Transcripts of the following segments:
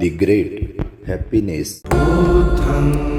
The great happiness गच्छामि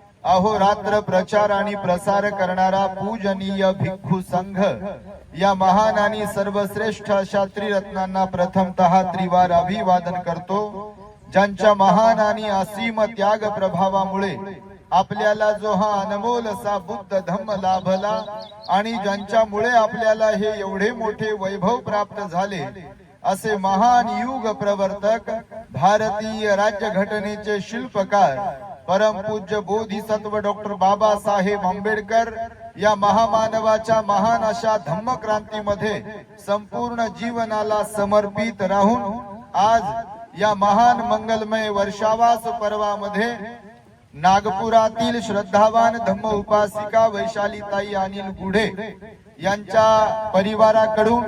अहोरात्र प्रचार आणि प्रसार करणारा पूजनीय भिक्खू संघ. या महान आणि सर्वश्रेष्ठ अशा त्रिरत्नांना प्रथमतः त्रिवार अभिवादन करतो ज्यांच्या महान आणि असीम त्याग प्रभावामुळे आपल्याला जो हा अनमोल असा बुद्ध धम्म लाभला आणि ज्यांच्यामुळे आपल्याला हे एवढे मोठे वैभव प्राप्त झाले असे महान युग प्रवर्तक भारतीय राज्यघटनेचे शिल्पकार परमपूज्य बोधिसत्व डॉक्टर बाबासाहेब आंबेडकर या महामानवाच्या महान अशा धम्मक्रांतीमध्ये संपूर्ण जीवनाला समर्पित राहून आज या महान मंगलमय वर्षावास पर्वामध्ये नागपुरातील श्रद्धावान धम्म उपासिका वैशालीताई अनिल गुढे यांच्या परिवाराकडून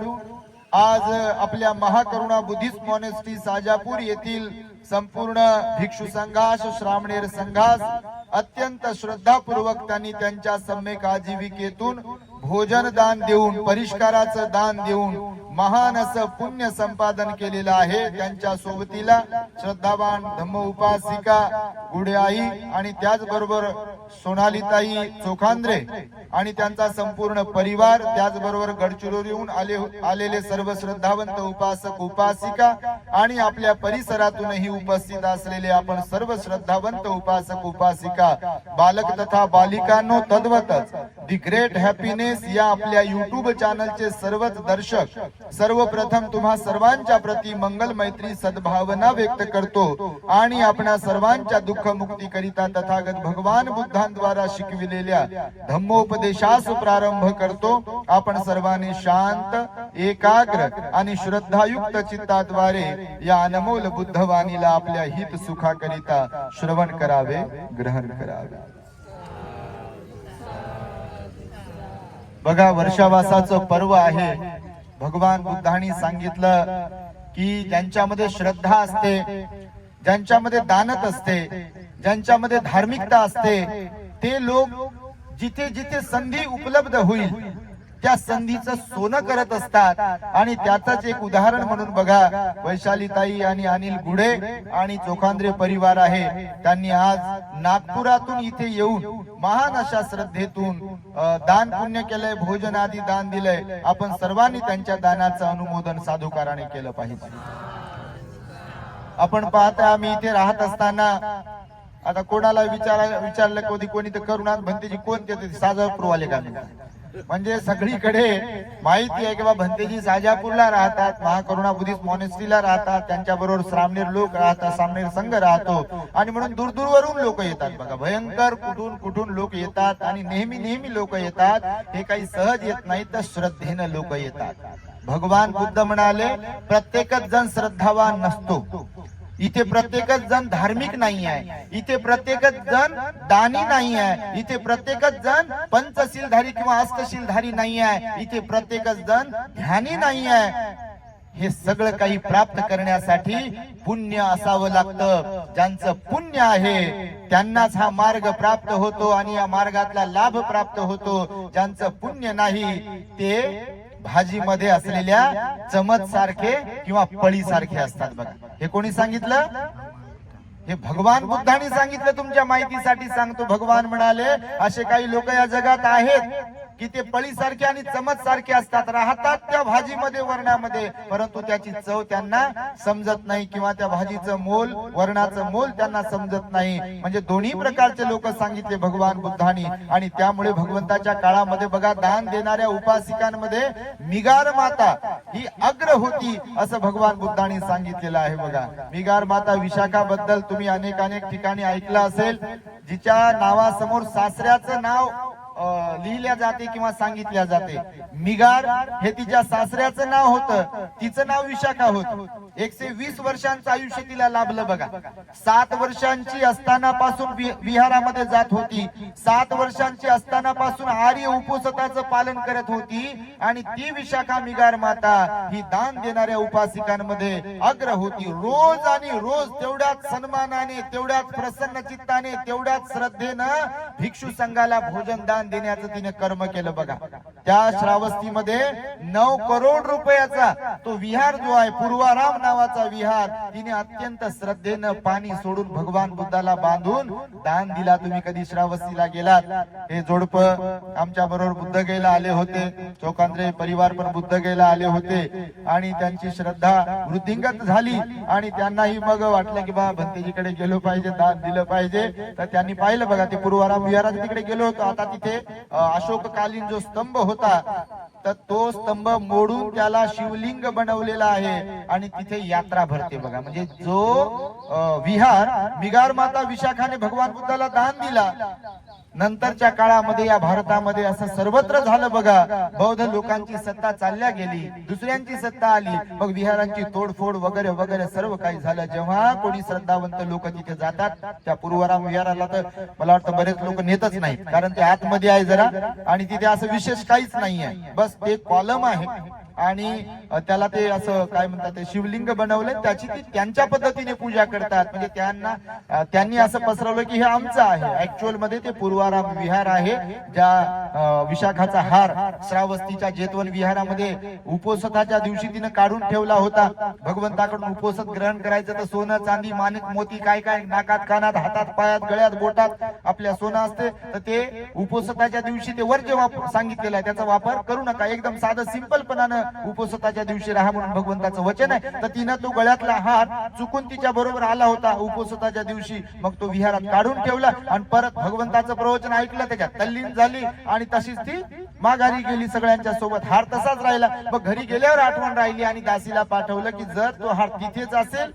आज आपल्या महाकरुणा बुद्धिस्ट मॉनेस्टी साजापूर येथील संपूर्ण भिक्षू संघास श्रामणेर संघास अत्यंत श्रद्धापूर्वक त्यांनी त्यांच्या सम्यक आजीविकेतून भोजन दान देऊन परिष्काराचं दान देऊन महान असं पुण्य संपादन केलेलं आहे. त्यांच्या सोबतीला श्रद्धावान धम्म उपासिका गुडे आई आणि त्याचबरोबर सोनालीताई चोखांद्रे आणि त्यांचा संपूर्ण परिवार त्याचबरोबर गडचिरोलीहून आले हो- आलेले सर्व श्रद्धावंत उपासक उपासिका आणि आपल्या परिसरातूनही उपस्थित असलेले आपण सर्व श्रद्धावंत उपासक उपासिका बालक तथा बालिकांनो तद्वतच दी ग्रेट हॅपीनेस या आपल्या युट्यूब चॅनलचे सर्वच दर्शक सर्वप्रथम तुम्हा सर्वांच्या प्रती मंगल मैत्री सद्भावना व्यक्त करतो आणि आपणा सर्वांच्या दुःख मुक्ती करिता तथागत भगवान बुद्धा बुद्धांद्वारा शिकविलेल्या धम्मोपदेशास प्रारंभ करतो. आपण सर्वांनी शांत एकाग्र आणि श्रद्धायुक्त चित्ताद्वारे या अनमोल बुद्धवाणीला आपल्या हित सुखाकरिता श्रवण करावे ग्रहण करावे. बघा वर्षावासाचं पर्व आहे. भगवान बुद्धांनी सांगितलं की ज्यांच्यामध्ये श्रद्धा असते ज्यांच्यामध्ये दानत असते ज्यांच्यामध्ये धार्मिकता असते ते लोक जिथे जिथे संधी उपलब्ध होईल त्या संधीचं सोनं करत असतात. आणि त्याचंच एक उदाहरण म्हणून बघा वैशालीताई आणि अनिल गुढे आणि चोखांद्रे परिवार आहे. त्यांनी आज नागपुरातून इथे येऊन महान अशा श्रद्धेतून दान पुण्य केलंय भोजन आदी दान दिलंय. आपण सर्वांनी त्यांच्या दानाचं अनुमोदन साधुकाराने केलं पाहिजे. आपण पाहता आम्ही इथे राहत असताना आता कोणाला विचारा विचारलं कधी कोणी तर करुणात भंतेजी कोणते ते साजापूरवाले का म्हणजे सगळीकडे माहिती आहे की बा भंतेजी साजापूरला राहतात महाकरुणा बुद्धिस्ट मॉनेस्ट्रीला राहतात त्यांच्या बरोबर लोक राहतात श्रामणेर संघ राहतो. आणि म्हणून दूरदूरवरून लोक येतात बघा. भयंकर कुठून कुठून लोक येतात आणि नेहमी नेहमी लोक येतात. हे काही सहज येत नाही तर श्रद्धेनं लोक येतात. भगवान बुद्ध म्हणाले प्रत्येकच जण श्रद्धावान नसतो. इथे प्रत्येकच जण धार्मिक नाही आहे. इथे प्रत्येकच जण दानी नाही आहे. इथे प्रत्येकच जण पंचशीलधारी किंवा अष्टशीलधारी नाही आहे. इथे प्रत्येकच जण ध्यानी नाही आहे. हे सगळं काही प्राप्त करण्यासाठी पुण्य असावं लागतं. ज्यांचं पुण्य आहे त्यांनाच हा मार्ग प्राप्त होतो आणि या मार्गातला लाभ प्राप्त होतो. ज्यांचं पुण्य नाही ते भाजीमध्ये असलेल्या चमच सारखे किंवा पळी सारखे असतात बघा. हे कोणी सांगितलं? हे भगवान बुद्धांनी सांगितलं तुमच्या माहितीसाठी. सांगतो भगवान म्हणाले असे काही लोक या जगात आहेत. की ते पळीसारखे आणि चमच सारखे असतात. राहतात त्या भाजीमध्ये वर्णामध्ये. परंतु त्याची चव त्यांना समजत नाही किंवा त्या भाजीचं मोल वर्णाचं मोल त्यांना समजत नाही. म्हणजे दोन्ही प्रकारचे लोक सांगितले भगवान बुद्धानी. आणि त्यामुळे भगवंताच्या काळामध्ये बघा दान देणाऱ्या उपासिकांमध्ये मिगार माता ही अग्र होती असं भगवान बुद्धांनी सांगितलेलं आहे बघा. मिगार माता विशाखा बद्दल तुम्ही अनेक अनेक ठिकाणी ऐकलं असेल. जिच्या नावासमोर सासऱ्याचं नाव लिहिल्या जाते किंवा सांगितल्या जाते. मिगार हे तिच्या सासऱ्याचं नाव होतं. तिचं नाव विशाखा होत. एकशे वीस वर्षांचं आयुष्य तिला लाभलं बघा. सात वर्षांची असताना पासून विहारामध्ये जात होती. सात वर्षांची असताना पासून आर्य उपोसताचं पालन करत होती. आणि ती विशाखा मिगार माता ही दान देणाऱ्या उपासिकांमध्ये अग्र होती. रोज आणि रोज तेवढ्याच सन्मानाने तेवढ्याच प्रसन्न चित्ताने तेवढ्याच श्रद्धेनं भिक्षू संघाला भोजन दान देण्याचं तिने कर्म केलं बघा. त्या श्रावस्तीमध्ये नऊ करोड रुपयाचा तो विहार जो आहे पूर्वाराम नावाचा विहार तिने अत्यंत श्रद्धेनं पाणी सोडून भगवान बुद्धाला बांधून दान दिला. तुम्ही कधी श्रावस्तीला गेलात? हे जोडप आमच्या बरोबर बुद्ध गेला आले होते. चौकांद्रे परिवार पण बुद्ध गेला आले होते. आणि त्यांची श्रद्धा वृद्धिंगत झाली. आणि त्यांनाही मग वाटलं की बा भंतेजीकडे गेलो पाहिजे दान दिलं पाहिजे. तर त्यांनी पाहिलं बघा ते पूर्वाराम विहारात तिकडे गेलो होतो. आता तिथे अशोककालीन जो स्तंभ होता तर तो स्तंभ मोडून त्याला शिवलिंग बनवलेला आहे आणि तिथे यात्रा भरते बघा. म्हणजे जो विहार मिगार माता विशाखाने भगवान बुद्धाला दान दिला नंतरच्या काळामध्ये या भारतामध्ये असं सर्वत्र झालं बघा. बौद्ध लोकांची सत्ता चालल्या गेली. दुसऱ्यांची सत्ता आली. मग विहारांची तोडफोड वगैरे वगैरे सर्व काही झालं. जेव्हा कोणी श्रद्धावंत लोक तिथे जातात त्या पूर्वराम विहाराला तर मला वाटतं बरेच लोक नेतच नाही कारण ते आतमध्ये आहे जरा. आणि तिथे असं विशेष काहीच नाही आहे बस ते कॉलम आहे. आणि त्याला ते असं काय म्हणतात ते शिवलिंग बनवलं त्याची ती त्यांच्या पद्धतीने पूजा करतात. म्हणजे त्यांना त्यांनी असं पसरवलं की हे आमचं आहे. ऍक्च्युअलमध्ये ते पूर्वाराम विहार आहे ज्या विशाखाचा हार श्रावस्तीच्या जेतवन विहारामध्ये उपोसताच्या दिवशी तिनं काढून ठेवला होता. भगवंताकडून उपोसत ग्रहण करायचं तर सोनं चांदी माणिक मोती काय काय नाकात कानात हातात पायात गळ्यात बोटात आपल्या सोनं असते. तर ते उपोसताच्या दिवशी ते वर्ज्य वापर सांगितलेलं आहे त्याचा वापर करू नका. एकदम साधं सिंपलपणानं उपोसताच्या दिवशी राहा म्हणून भगवंताचं वचन आहे. तर तिनं तो गळ्यातला हार चुकून तिच्या बरोबर आला होता. उपोसताच्या दिवशी मग तो विहारात काढून ठेवला आणि परत भगवंताचं प्रवचन ऐकलं. त्याच्यात तल्लीन झाली आणि तशीच ती माघारी गेली. सगळ्यांच्या सोबत हार तसाच राहिला. मग घरी गेल्यावर आठवण राहिली आणि दासीला पाठवलं की जर तो हार तिथेच असेल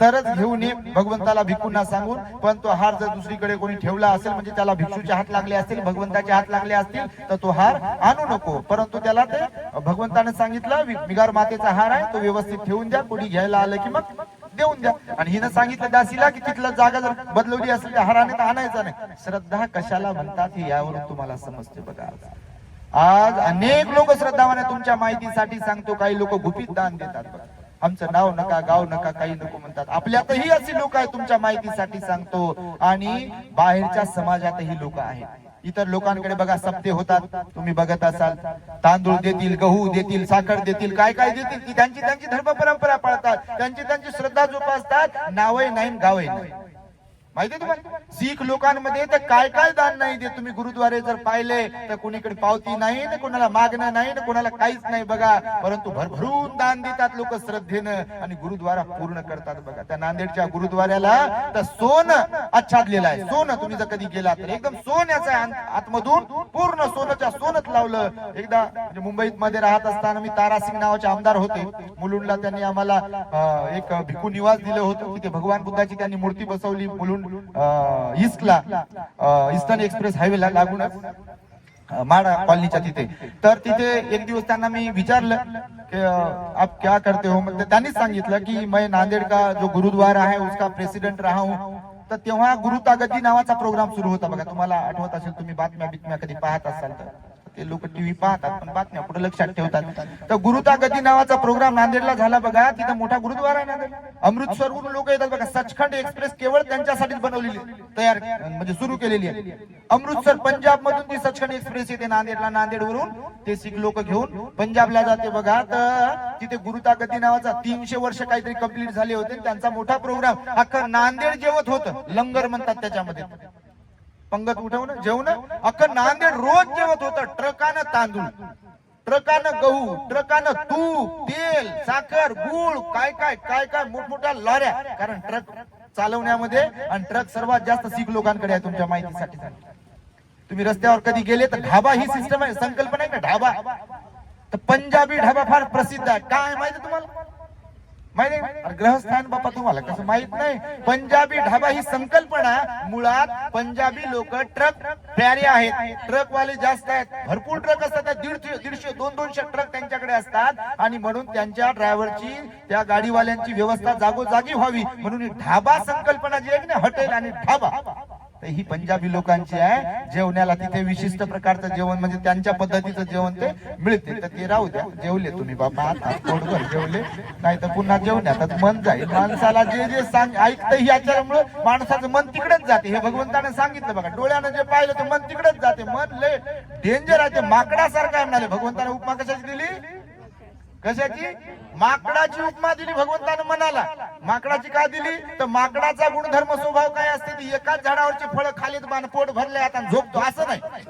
तरच घेऊन ये. भगवंताला भिकूंना सांगून पण तो हार जर दुसरीकडे कोणी ठेवला असेल म्हणजे त्याला भिक्षूचे हात लागले असतील भगवंताचे हात लागले असतील तर तो हार आणू नको. परंतु त्याला ते भगवंताने सांगितलं बिगार मिगार मातेचा हार आहे तो व्यवस्थित ठेवून द्या. कोणी घ्यायला आलं की मग देऊन द्या. आणि हिनं सांगितलं दासीला की तिथलं जागा जर बदलवली असेल तर हाराने तर आणायचा नाही. श्रद्धा कशाला म्हणतात हे यावरून तुम्हाला समजते बघा. आज अनेक लोक श्रद्धावाने तुमच्या माहितीसाठी सांगतो काही लोक गुपित दान देतात बघा. आमचं नाव नका गाव नका काही नको म्हणतात. आपल्यातही असे लोक आहेत तुमच्या माहितीसाठी सांगतो. आणि बाहेरच्या समाजातही लोक आहेत. इतर लोकांकडे बघा सप्ते होतात. तुम्ही बघत असाल तांदूळ देतील गहू देतील साखर देतील काय काय देतील ती त्यांची त्यांची धर्म परंपरा पाळतात. त्यांची त्यांची श्रद्धा जोपासतात. नावही नाही गावही नाही. माहितीये तुम्हाला? शीख लोकांमध्ये तर काय काय दान नाही देत. तुम्ही गुरुद्वारे जर पाहिले तर कोणीकडे पावती नाही ना कोणाला मागणं नाही ना कोणाला काहीच नाही बघा. परंतु भरभरून दान देतात लोक श्रद्धेनं आणि गुरुद्वारा पूर्ण करतात बघा. त्या नांदेडच्या गुरुद्वाऱ्याला तर सोनं आच्छादलेलं आहे. सोनं तुम्ही जर कधी गेला तर एकदम सोन्याचा आतमधून पूर्ण सोनच्या सोनच लावलं. एकदा म्हणजे मुंबईत मध्ये राहत असताना मी तारासिंग नावाचे आमदार होते. मुलुंडला त्यांनी आम्हाला एक भिकू निवास दिलं होतं. तिथे भगवान बुद्धाची त्यांनी मूर्ती बसवली. मुलुंड ईस्टला अं, ईस्टर्न एक्सप्रेस हायवेला लागूनच माडा कॉलनीच्या तिथे. तर तिथे एक दिवस त्यांना मी विचारलं की आप क्या करते हो? मग त्यांनीच सांगितलं की मैं नांदेड का जो गुरुद्वारा आहे उसका प्रेसिडेंट रहा हूं. तर तेव्हा गुरु तागती नावाचा प्रोग्राम सुरू होता बघा. तुम्हाला आठवत असेल तुम्ही बातम्या बितम्या कधी पाहत असाल तर. ते लोक टीव्ही पाहतात पण बातम्या कुठे लक्षात ठेवतात. तर गुरुता गती नावाचा प्रोग्राम नांदेडला झाला बघा. तिथं मोठा गुरुद्वारा आहे नांदेड. अमृतसरवरून लोक येतात बघा. सचखंड एक्सप्रेस केवळ त्यांच्यासाठीच बनवलेली तयार म्हणजे सुरू केलेली आहे. अमृतसर पंजाब मधून ती सचखंड एक्सप्रेस येते नांदेडला नांदेडवरून. ते सिख लोक घेऊन पंजाबला जाते बघा. तर तिथे गुरुता गती नावाचा तीनशे वर्ष काहीतरी कंप्लीट झाले होते. त्यांचा मोठा प्रोग्राम अख्खा नांदेड जेवत होतं. लंगर म्हणतात त्याच्यामध्ये. पंगत उठवणं जेवण? अख्खं नांदेड रोज जेवत होतं. ट्रकानं तांदूळ ट्रकानं गहू ट्रकानं तूप तेल साखर गुळ काय काय काय काय मोठमोठ्या लॉऱ्या. कारण ट्रक चालवण्यामध्ये आणि ट्रक सर्वात जास्त सीख लोकांकडे आहे तुमच्या माहितीसाठी. तुम्ही रस्त्यावर कधी गेले तर ढाबा ही सिस्टम आहे संकल्पना आहे ना ढाबा. तर पंजाबी ढाबा फार प्रसिद्ध आहे. काय माहिती तुम्हाला? माहिती ग्रहस्थान बाबा तुम्हाला कसं माहीत नाही? पंजाबी ढाबा ही संकल्पना. मुळात पंजाबी लोक ट्रक प्यारे आहेत. ट्रक वाले जास्त आहेत. भरपूर ट्रक असतात. दीडशे दीडशे दोन दोनशे ट्रक त्यांच्याकडे असतात. आणि म्हणून त्यांच्या ड्रायव्हरची त्या गाडीवाल्यांची व्यवस्था जागोजागी व्हावी. म्हणून ढाबा संकल्पना जी आहे ना हॉटेल आणि ढाबा. तर ही पंजाबी लोकांची आहे. जेवण्याला तिथे विशिष्ट प्रकारचं जेवण म्हणजे त्यांच्या पद्धतीचं जेवण ते मिळते. तर ते राहू द्या. जेवले तुम्ही बाबा. आता पोटभर जेवले. नाही तर पुन्हा जेवण्यात मन जाईल. माणसाला जे जे सांग ऐकतं ही याच्यामुळे माणसाचं मन तिकडेच जाते. हे भगवंताने सांगितलं बघा. डोळ्यानं जे पाहिलं ते मन तिकडेच जाते. मन लय डेंजर आहे. ते माकडासारखं आहे म्हणाले. भगवंताने उपमा कशाची दिली? कशाची? माकडाची उपमा दिली भगवंतानं मनाला. माकडाची का दिली? तर माकडाचा गुणधर्म स्वभाव काय असते? ती एकाच झाडावरची फळं खालीत बाण पोट भरले आता झोपतो. असं नाही.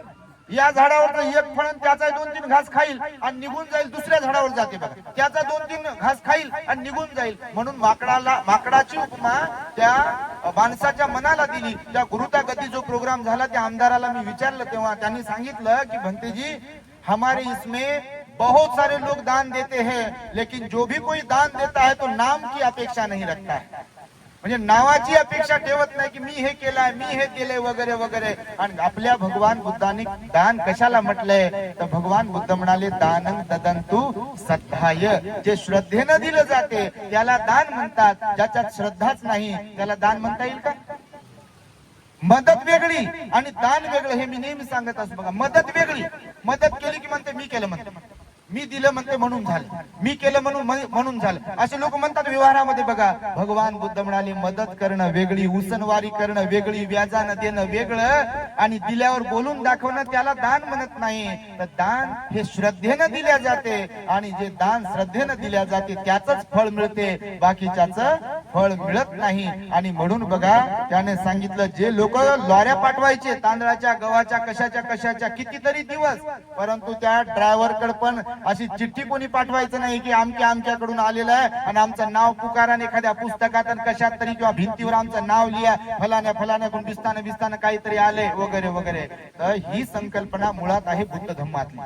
या झाडावर एक फळ त्याचा दोन तीन घास खाईल आणि निघून जाईल दुसऱ्या झाडावर जाते बघा. त्याचा दोन तीन घास खाईल आणि निघून जाईल. म्हणून माकडाला माकडाची उपमा त्या माणसाच्या मनाला दिली. त्या गुरुता गती जो प्रोग्राम झाला त्या आमदाराला मी विचारलं तेव्हा. त्यांनी सांगितलं की भंतेजी हमारे इसमें बहुत सारे लोग दान देते हैं लेकिन जो भी कोई दान देता है तो नाम की अपेक्षा नहीं रखता है। म्हणजे नावाची अपेक्षा ठेवत नाही की मी हे केलाय मी हे केले वगैरे वगैरे. आणि आपल्या भगवान बुद्धाने दान कशाला म्हटलंय? तर भगवान बुद्ध म्हणाले दान ददंतु सत्ताय जे श्रद्धेनं दिलं जाते त्याला दान म्हणतात. ज्याच्यात श्रद्धाच नाही त्याला दान म्हणता येईल का? मदत वेगळी आणि दान वेगळं हे मी नेहमी सांगत असतो बघा. मदत वेगळी. मदत केली की म्हणते मी केलं म्हणते. मी दिलं म्हणते म्हणून झालं. मी केलं म्हणून म्हणून झालं. असे लोक म्हणतात व्यवहारामध्ये बघा भगवान बुद्ध म्हणाले मदत करणं वेगळी उसनवारी करणं वेगळी व्याजानं देणं वेगळं आणि दिल्यावर बोलून दाखवणं त्याला दान म्हणत नाही. तर दान हे श्रद्धेनं दिल्या जाते आणि जे दान श्रद्धेनं दिल्या जाते त्याच फळ मिळते. बाकीच्याच फळ मिळत नाही. आणि म्हणून बघा त्याने सांगितलं जे लोक लॉऱ्या पाठवायचे तांदळाच्या गव्हाच्या कशाच्या कशाच्या कितीतरी दिवस परंतु त्या ड्रायव्हरकडे पण अशी चिठ्ठी कोणी पाठवायचं नाही की आमच्या आमच्याकडून आलेलं आहे आणि आमचं नाव पुकाराने एखाद्या पुस्तकात कशात तरी किंवा भिंतीवर आमचं नाव लिहा फलाण्या कोण बिस्ताना बिस्तान काहीतरी आले वगैरे वगैरे. तर ही संकल्पना मुळात आहे बुद्ध धम्मातली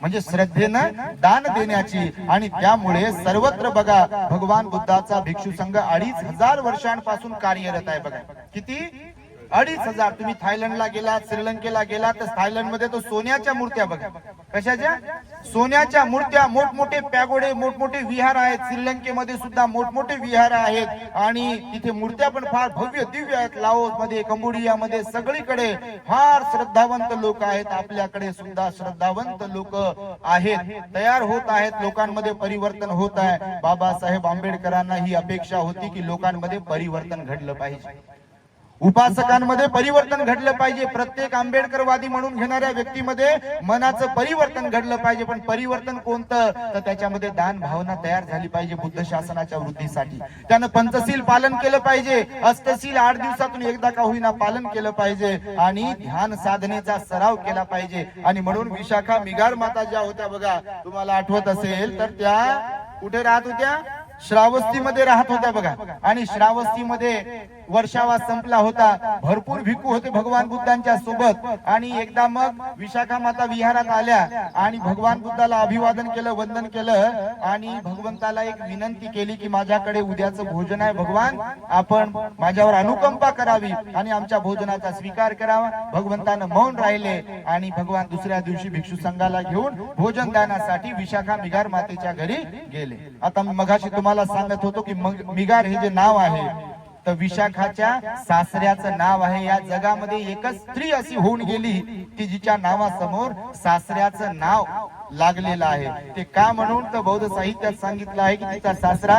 म्हणजे श्रद्धेनं दान देण्याची. आणि त्यामुळे सर्वत्र बघा भगवान बुद्धाचा भिक्षू संघ अडीच हजार वर्षांपासून कार्यरत आहे बघा. किती? अडीच हजार तुम्ही थायलंडला गेलात श्रीलंकेला गेलात तर थायलंडमध्ये तो सोन्याच्या मूर्त्या बघा. कशाच्या? सोन्याच्या मूर्त्या मोठमोठे पॅगोडे मोठमोठे विहार आहेत. श्रीलंकेमध्ये सुद्धा मोठमोठे विहार आहेत. आणि तिथे मूर्त्या पण फार भव्य दिव्य आहेत. लाओसमध्ये कंबोडियामध्ये सगळीकडे फार श्रद्धावंत लोक आहेत. आपल्याकडे सुद्धा श्रद्धावंत लोक आहेत. तयार होत आहेत. लोकांमध्ये परिवर्तन होत आहे. बाबासाहेब आंबेडकरांना ही अपेक्षा होती की लोकांमध्ये परिवर्तन घडलं पाहिजे. उपासकांमध्ये परिवर्तन घडलं पाहिजे. प्रत्येक आंबेडकरवादी म्हणून घेणाऱ्या व्यक्तीमध्ये मनाचं परिवर्तन घडलं पाहिजे. पण परिवर्तन कोणतं? तर त्याच्यामध्ये दान भावना तयार झाली पाहिजे बुद्ध शासनाच्या वृद्धीसाठी. त्यानं पंचशील पालन केलं पाहिजे. अष्टशील आठ दिवसातून एकदा का होईना पालन केलं पाहिजे. आणि ध्यान साधनेचा सराव केला पाहिजे. आणि म्हणून विशाखा मिगार माता ज्या होत्या बघा. तुम्हाला आठवत असेल तर त्या कुठे राहत होत्या? श्रावस्तीमध्ये राहत होत्या बघा. आणि श्रावस्तीमध्ये वर्षावा संपला होता. भरपूर भिक्खू होते भगवान बुद्धांच्या सोबत. आणि एकदा मग विशाखा माता विहारात आल्या आणि भगवान बुद्धाला अभिवादन केलं वंदन केलं. आणि भगवंताला एक विनंती केली की माझ्याकडे उद्याचं भोजन आहे भगवान. आपण माझ्यावर अनुकंपा करावी आणि आमच्या भोजनाचा स्वीकार करावा. भगवंतानं मौन राहिले आणि भगवान दुसऱ्या दिवशी भिक्षू संघाला घेऊन भोजन दानासाठी विशाखा मिगार मातेच्या घरी गेले. आता मगाशी तुम्हाला सांगत होतो की मिगार हे जे नाव आहे तर विशाखाच्या सासऱ्याचं नाव आहे. या जगामध्ये एकच स्त्री अशी होऊन गेली की जिच्या नावासमोर सासऱ्याचं नाव लागलेलं आहे. ते का म्हणून तर बौद्ध साहित्यात सांगितलं आहे की तिचा सासरा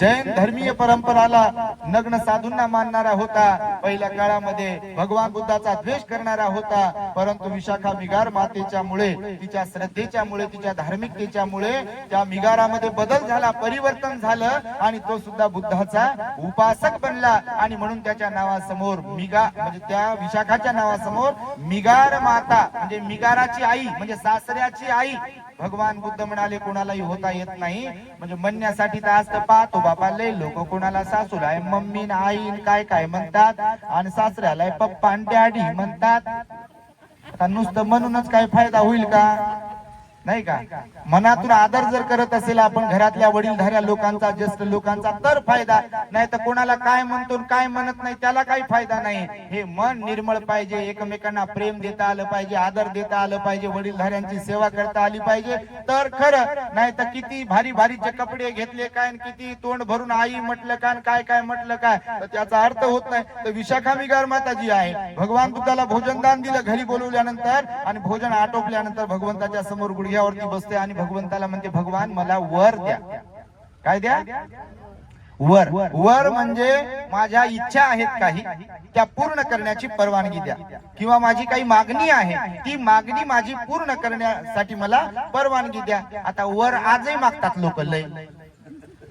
जैन धर्मीय परंपराला नग्न साधूंना मानणारा होता. पहिल्या काळामध्ये भगवान बुद्धाचा द्वेष करणारा होता. परंतु विशाखा मिगार मातेच्या मुळे तिच्या श्रद्धेच्या मुळे तिच्या धार्मिकतेच्या मुळे त्या मिगारामध्ये बदल झाला परिवर्तन झालं आणि तो सुद्धा बुद्धाचा उपासक बनला. आणि म्हणून त्याच्या नावासमोर मिगा म्हणजे त्या विशाखाच्या नावासमोर मिगार माता म्हणजे मिगाराची आई म्हणजे सासऱ्याची आई. भगवान बुद्ध म्हणाले कोणालाही होता येत नाही. म्हणजे म्हणण्यासाठी तर आज तर पाहतो बापा लय लोक कोणाला सासूला आहे मम्मी आई काय काय म्हणतात. आणि सासऱ्याला पप्पा आणि डॅडी म्हणतात. आता नुसतं म्हणूनच काय फायदा होईल का? नाही का? मनातून आदर जर करत असेल आपण घरातल्या वडीलधाऱ्या लोकांचा ज्येष्ठ लोकांचा तर फायदा. नाही तर कोणाला काय म्हणतो काय म्हणत नाही त्याला काही फायदा नाही. हे मन निर्मळ पाहिजे एकमेकांना प्रेम देता आलं पाहिजे आदर देता आलं पाहिजे वडीलधाऱ्यांची सेवा करता आली पाहिजे तर खरं. नाही तर किती भारी भारीचे कपडे घेतले काय किती तोंड भरून आई म्हटलं काय काय काय म्हटलं काय तर त्याचा अर्थ होत नाही. तर विशाखा मिगार माताजी आहे. भगवान बुद्धाला भोजनदान दिलं घरी बोलवल्यानंतर आणि भोजन आटोपल्यानंतर भगवंताच्या समोर गुडघ्यावरती बसते आणि भगवंताला म्हणते भगवान मला वर द्या. काय द्या? वर. वर म्हणजे माझ्या इच्छा आहेत काही त्या पूर्ण करण्याची परवानगी द्या. किंवा माझी काही मागणी आहे ती मागणी माझी पूर्ण करण्यासाठी मला परवानगी द्या. आता वर आजही मागतात लोक लय.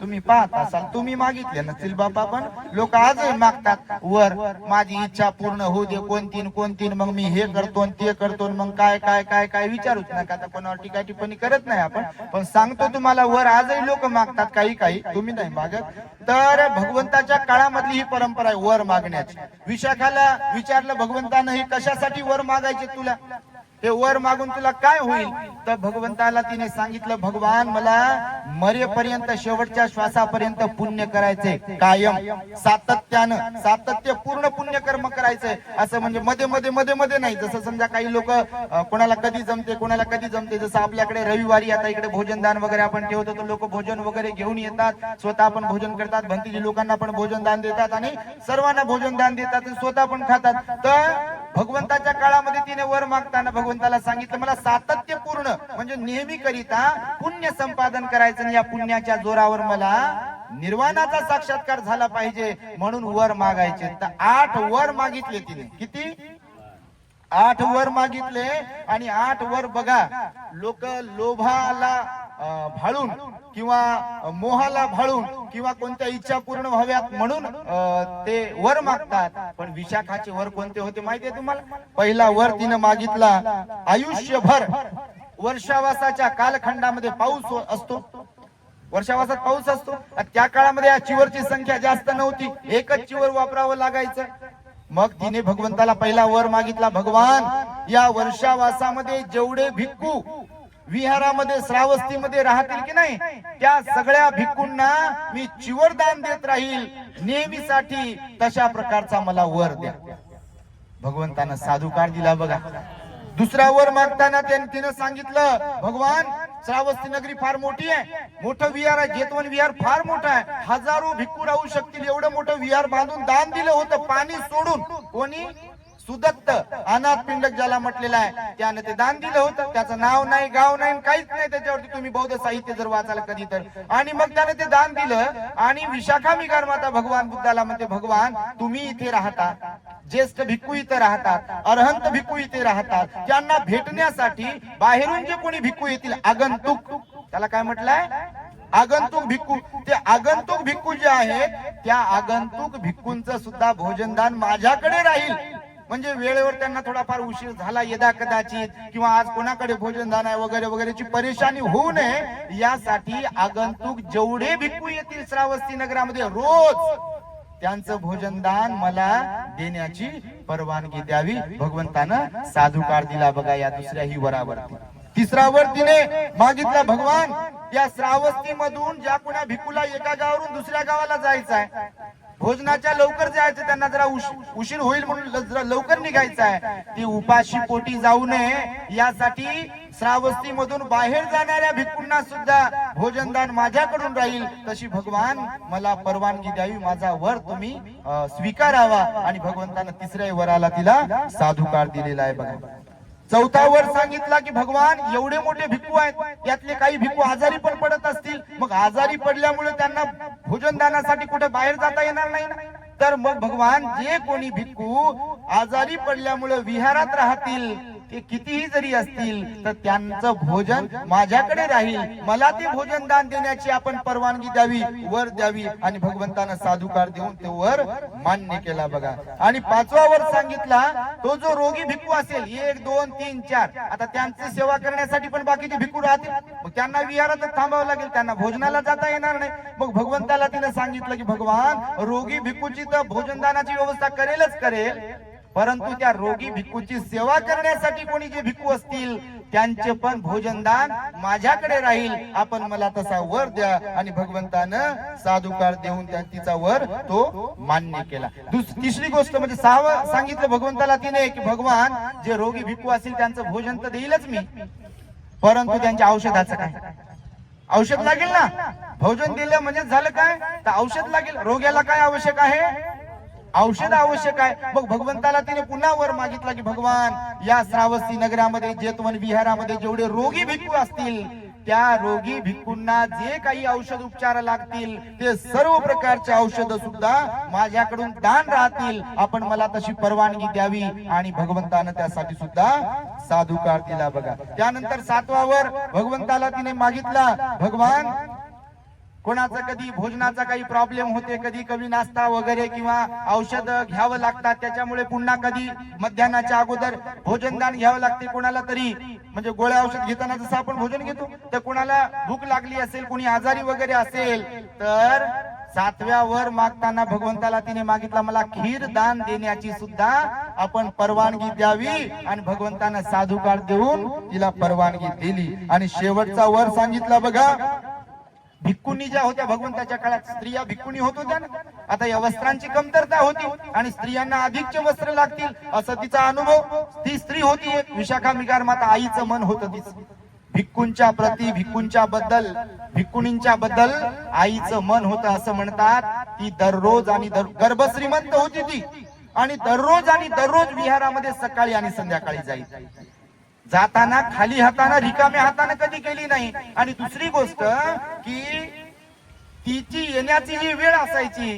तुम्ही पाहत असाल तुम्ही मागितले नसतील बाबा पण लोक आजही मागतात. वर माझी इच्छा पूर्ण होऊ दे कोणती कोणतीन कोणती मग मी हे करतो ते करतो मग काय काय काय काय विचारूच नका. आता कोणावर टीका टिप्पणी करत नाही आपण पण सांगतो तुम्हाला वर आजही लोक मागतात काही काही. तुम्ही नाही मागत. तर भगवंताच्या काळामधली ही परंपरा आहे वर मागण्याची. विशाखाला विचारलं भगवंतानं हे कशासाठी वर मागायचे तुला? हे वर मागून तुला काय होईल? तर भगवंताला तिने सांगितलं भगवान मला मरेपर्यंत शेवटच्या श्वासापर्यंत पुण्य करायचे कायम. सातत्यानं सातत्य पूर्ण पुण्य कर्म करायचंय. असं म्हणजे मध्ये मध्ये मध्ये मध्ये नाही. जसं समजा काही लोक कोणाला कधी जमते कोणाला कधी जमते. जसं आपल्याकडे रविवारी आता इकडे भोजनदान वगैरे आपण ठेवतो तर लोक भोजन वगैरे घेऊन येतात. स्वतः पण भोजन करतात. भंतीजी लोकांना पण भोजन दान देतात आणि सर्वांना भोजन दान देतात आणि स्वतः पण खातात. तर भगवंताच्या काळामध्ये तिने वर मागताना भगवंताला सांगितलं मला सातत्य पूर्ण म्हणजे नेहमी करिता पुण्य संपादन करायचं आणि या पुण्याच्या जोरावर मला निर्वाणाचा साक्षात्कार झाला पाहिजे म्हणून वर मागायचे. तर आठ वर मागितले तिने. किती? आठ वर मागितले आणि आठ वर बघा लोक लोभाला भाळून किंवा मोहाला भाळून किंवा कोणत्या इच्छा पूर्ण व्हाव्यात म्हणून ते वर मागतात. पण विशाखाचे वर कोणते होते माहितीये तुम्हाला? पहिला वर तिनं मागितला. आयुष्यभर वर्षावासाच्या कालखंडामध्ये पाऊस असतो. वर्षावासात पाऊस असतो. त्या काळामध्ये या चिवरची संख्या जास्त नव्हती. एकच चिवर वापरावं लागायचं. मग तिने भगवंताला पहिला वर मागितला भगवान या वर्षावासामध्ये जेवढे भिक्खू विहारामध्ये श्रावस्तीमध्ये राहतील की नाही त्या सगळ्या भिक्खूंना मी चिवर दान देत राहील. नेहमीसाठी तशा प्रकारचा मला वर द्या. भगवंतानं साधुकार दिला बघा. दुसरा वर मागताना त्याने तिनं सांगितलं भगवान श्रावस्ती नगरी फार मोठी आहे. मोठं विहार आहे. जेतवन विहार फार मोठं आहे. हजारो भिक्खू राहू शकतील. एवढं मोठं विहार बांधून दान दिलं होतं. पाणी सोडून. कोणी? सुदत्त अनाथ पिंडक ज्याला म्हटलेलं आहे त्याने ते दान दिलं होतं. त्याचं नाव नाही गाव नाही काहीच नाही त्याच्यावरती. तुम्ही बौद्ध साहित्य जर वाचाल कधी तर आणि मग त्याने ते दान दिलं आणि विशाखा मिगार माता भगवान बुद्धाला म्हणते भगवान तुम्ही इथे राहता. ज्येष्ठ भिक्खू इथे राहतात अरहंत भिक्खू इथे राहतात. त्यांना भेटण्यासाठी बाहेरून जे कोणी भिक्खू येतील आगंतुक. त्याला काय म्हटलंय? आगंतुक भिक्खू. ते आगंतुक भिक्खू जे आहेत त्या आगंतुक भिक्खूंचं सुद्धा भोजनदान माझ्याकडे राहील. म्हणजे वेळेवर त्यांना थोडाफार उशीर झाला यदा कदाचित किंवा आज कोणाकडे भोजनदान आहे वगैरे वगैरेची परेशानी होऊ नये यासाठी आगंतुक जेवढे भिक्खू येतील श्रावस्ती नगरामध्ये रोज त्यांचं भोजनदान मला देण्याची परवानगी द्यावी. भगवंतानं साधुकार दिला बघा या दुसऱ्याही वरावरती. तिसरा वर तिने मागितला भगवान या श्रावस्ती मधून ज्या कुणा भिकूला एका गावावरून दुसऱ्या गावाला जायचं आहे भोजनाच्या लवकर जायचं त्यांना जरा उशीर होईल म्हणून जरा लवकर निघायचं आहे. ती उपाशी पोटी जाऊ नये यासाठी श्रावस्ती मधून बाहेर जाणाऱ्या भिक्कूंना सुद्धा भोजनदान माझ्याकडून राहील तशी भगवान मला परवानगी द्यावी माझा वर तुम्ही स्वीकारावा. आणि भगवंतानं तिसऱ्या वराला तिला साधुकार दिलेला आहे बघा. चौथा वर सांगितला की भगवान एवढे मोठे भिक्खू आहेत यातले काही भिक्खू आजारी पण पडत असतील. मग आजारी पडल्यामुळे त्यांना भोजन दानासाठी कुठे बाहेर जाता येणार नाही ना? तर मग भगवान जे कोणी भिक्खू आजारी पडल्यामुळे विहारात राहतील ते कितीही जरी असतील तर त्यांचं भोजन माझ्याकडे राहील. मला ते भोजन दान देण्याची आपण परवानगी द्यावी वर द्यावी आणि भगवंतानं साधुकार देऊन ते वर मान्य केला बघा. आणि पाचवा वर सांगितला तो जो रोगी भिक्खू असेल एक दोन तीन चार आता त्यांची सेवा करण्यासाठी पण बाकीचे भिक्खू राहतील. मग त्यांना विहारातच थांबावं लागेल त्यांना भोजनाला जाता येणार नाही. मग भगवंताला तिने सांगितलं की भगवान रोगी भिक्खूची तर भोजनदानाची व्यवस्था करेलच करेल परंतु त्या रोगी भिक्खूची सेवा करण्यासाठी कोणी जे भिक्खू असतील त्यांचे पण भोजनदान माझ्याकडे राहील. आपण मला तसा वर द्या. आणि भगवंतानं साधुकार देऊन तिचा वर तो मान्य केला. तिसरी गोष्ट म्हणजे सहावं सांगितलं भगवंताला तिने की भगवान जे रोगी भिक्खू असतील त्यांचं भोजन तर देईलच मी. परंतु त्यांच्या औषधाचं काय? औषध लागेल ना? भोजन दिलं म्हणजे झालं काय? तर औषध लागेल. रोग्याला काय आवश्यक आहे? औषध आवश्यक आहे. मग भगवंताला तिने पुन्हा वर मागितला की भगवान या श्रावस्ती नगरामध्ये जेतवन विहारामध्ये जेवढे रोगी भिक्खू असतील त्या रोगी भिक्खूंना जे काही औषध उपचार लागतील ते सर्व प्रकारचे औषध सुद्धा माझ्याकडून दान राहतील. आपण मला तशी परवानगी द्यावी. आणि भगवंतानं त्यासाठी सुद्धा साधुकार दिला बघा. त्यानंतर सातवावर भगवंताला तिने मागितला भगवान कोणाचं कधी भोजनाचा काही प्रॉब्लेम होते कधी कमी नाश्ता वगैरे किंवा औषध घ्यावं लागतात त्याच्यामुळे पुन्हा कधी मध्यानाच्या अगोदर भोजनदान घ्यावं लागते कोणाला तरी म्हणजे गोळ्या औषध घेताना जसं आपण भोजन घेतो तर कोणाला भूक लागली असेल कोणी आजारी वगैरे असेल तर सातव्या वर मागताना भगवंताला तिने मागितला मला खीर दान देण्याची सुद्धा आपण परवानगी द्यावी आणि भगवंतानं साधुकार देऊन तिला परवानगी दिली. आणि शेवटचा वर सांगितला बघा भिक्कुनी ज्या होत्या भगवंताच्या काळात स्त्रिया भिक्कुनी होत होत्या ना? आता या वस्त्रांची कमतरता होती आणि स्त्रियांना अधिकचे वस्त्र लागतील असं तिचा अनुभव. ती स्त्री होती एक विशाखा मिगार माता आईचं मन होतं तीच. भिक्कूंच्या प्रती भिक्कूंच्या बद्दल भिक्कुणींच्या बद्दल आईचं मन होतं असं म्हणतात. ती दररोज आणि गर्भश्रीमंत होती ती. आणि दररोज आणि दररोज विहारामध्ये सकाळी आणि संध्याकाळी जाईल जाताना खाली हाताना रिकाम्या हाताने कधी केली नाही. आणि दुसरी गोष्ट की तिची येण्याची जी वेळ असायची.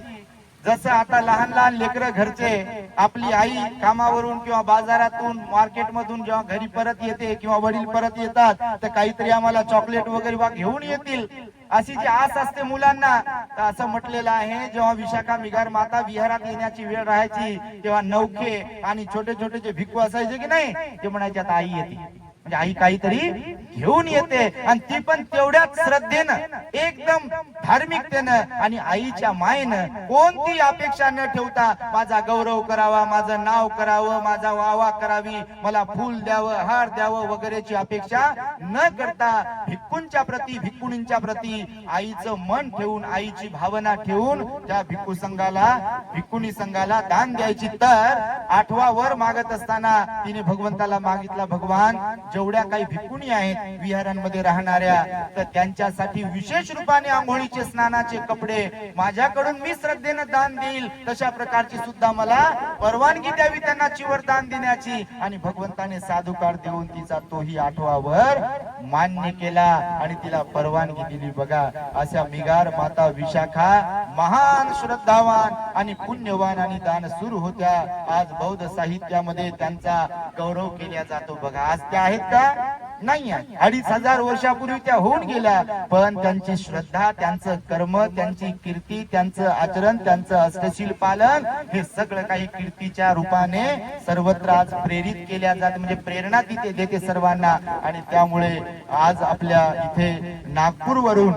जसं आता लहान लहान लेकरं घरचे आपली आई कामावरून किंवा बाजारातून मार्केटमधून जेव्हा घरी परत येते किंवा वडील परत येतात तर काहीतरी आम्हाला चॉकलेट वगैरे घेऊन येतील. अशी जी आस असते मुलांना तर असं म्हटलेलं आहे जेव्हा विशाखा मिगार माता विहारात येण्याची वेळ राहायची तेव्हा नौके आणि छोटे छोटे जे भिक्खू असायचे की नाही ते म्हणायचे आता आई येते. म्हणजे आई काहीतरी घेऊन येते आणि ती पण तेवढ्याच श्रद्धेनं एकदम धार्मिकतेनं आणि आईच्या मायेनं कोणती अपेक्षा न ठेवता माझा गौरव करावा माझं नाव करावं माझा वावा करावी मला फूल द्यावं हार द्यावं वगैरेची अपेक्षा न करता भिक्कूंच्या प्रती भिक्कुणींच्या प्रती आईचं मन ठेवून आईची भावना ठेवून त्या भिक्खू संघाला भिक्कुणी संघाला दान द्यायची. तर आठवा वर मागत असताना तिने भगवंताला मागितला भगवान जेवढ्या काही भिकुणी आहेत विहारांमध्ये राहणाऱ्या तर त्यांच्यासाठी विशेष रूपाने आंघोळीचे स्नानाचे कपडे माझ्याकडून मी श्रद्धेनं दान देईल. तशा प्रकारची सुद्धा मला परवानगी द्यावी त्यांना चिवर दान देण्याची. आणि भगवंताने साधुकार देऊन तिचा तोही आठवावर मान्य केला आणि तिला परवानगी दिली. बघा अशा मिगार माता विशाखा महान श्रद्धावान आणि पुण्यवान आणि दान सुरू होत्या. आज बौद्ध साहित्यामध्ये त्यांचा गौरव केला जातो. बघा आज त्या आहेत का? नाही अडीच हजार वर्षापूर्वी त्या होऊन गेल्या. पण त्यांची श्रद्धा त्यांचं कर्म त्यांची कीर्ती त्यांचं आचरण त्यांचं अष्टशील पालन हे सगळं काही कीर्तीच्या रूपाने सर्वत्र आज प्रेरित केल्या जात. म्हणजे प्रेरणा तिथे देते सर्वांना. आणि त्यामुळे आज आपल्या इथे नागपूर वरून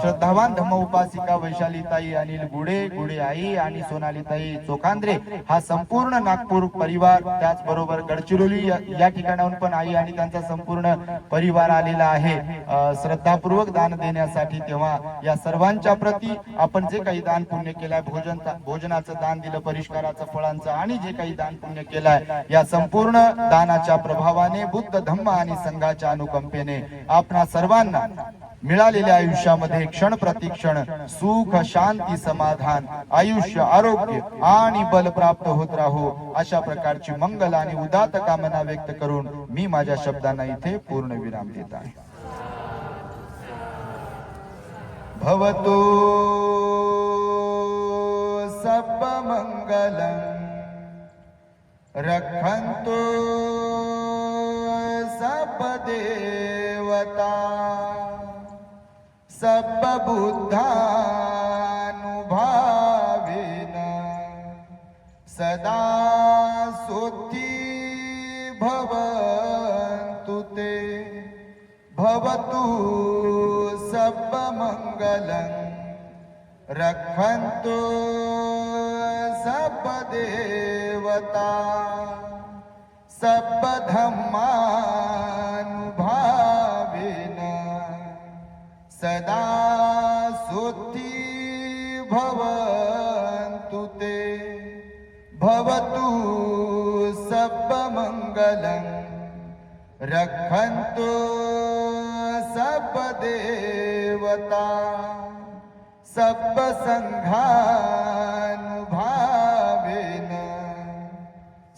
श्रद्धावान धम्म उपासिका वैशालीताई अनिल गुडे गुडे आई आणि सोनालीताई चोखांद्रे हा संपूर्ण नागपूर परिवार त्याचबरोबर गडचिरोली या ठिकाणाहून पण आई आणि त्यांचा संपूर्ण परिवार आलेला आहे. श्रद्धापूर्वक दान देण्यासाठी तेव्हा या सर्वांच्या प्रती आपण जे काही दान पुण्य केलंय भोजन भोजनाचं दान दिलं परिष्काराचं फळांचं आणि जे काही दान पुण्य केलंय या संपूर्ण दानाच्या प्रभावाने बुद्ध धम्म आणि संघाच्या अनुकंपेने आपणा सर्वांना मिळालेल्या आयुष्यामध्ये क्षण प्रतिक्षण सुख शांती समाधान आयुष्य आरोग्य आणि बल प्राप्त होत राहो अशा प्रकारची मंगल आणि उदात कामना व्यक्त करून मी माझ्या शब्दांना इथे पूर्ण विराम देत आहे. भवतो सब मंगलम रखंतो सब देवता सब बुद्धानुभावेन सदा सोती भवन्तु ते। भवतु सब मंगलम् रक्षन्तु सब देवता सब सदा सुखी भवन्तु ते। भवतु सर्वमङ्गलं रक्षन्तु सर्वदेवता सर्वसङ्घानुभावेन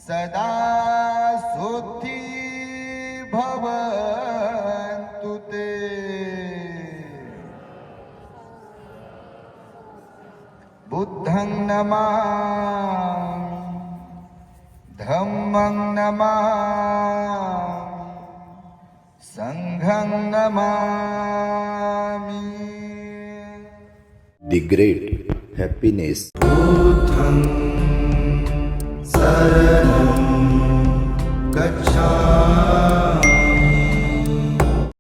सदा सुखी भवन्तु बुद्धं नमामि। धम्मं नमामि। सङ्घं न मामि दि ग्रेट् गच्छामि।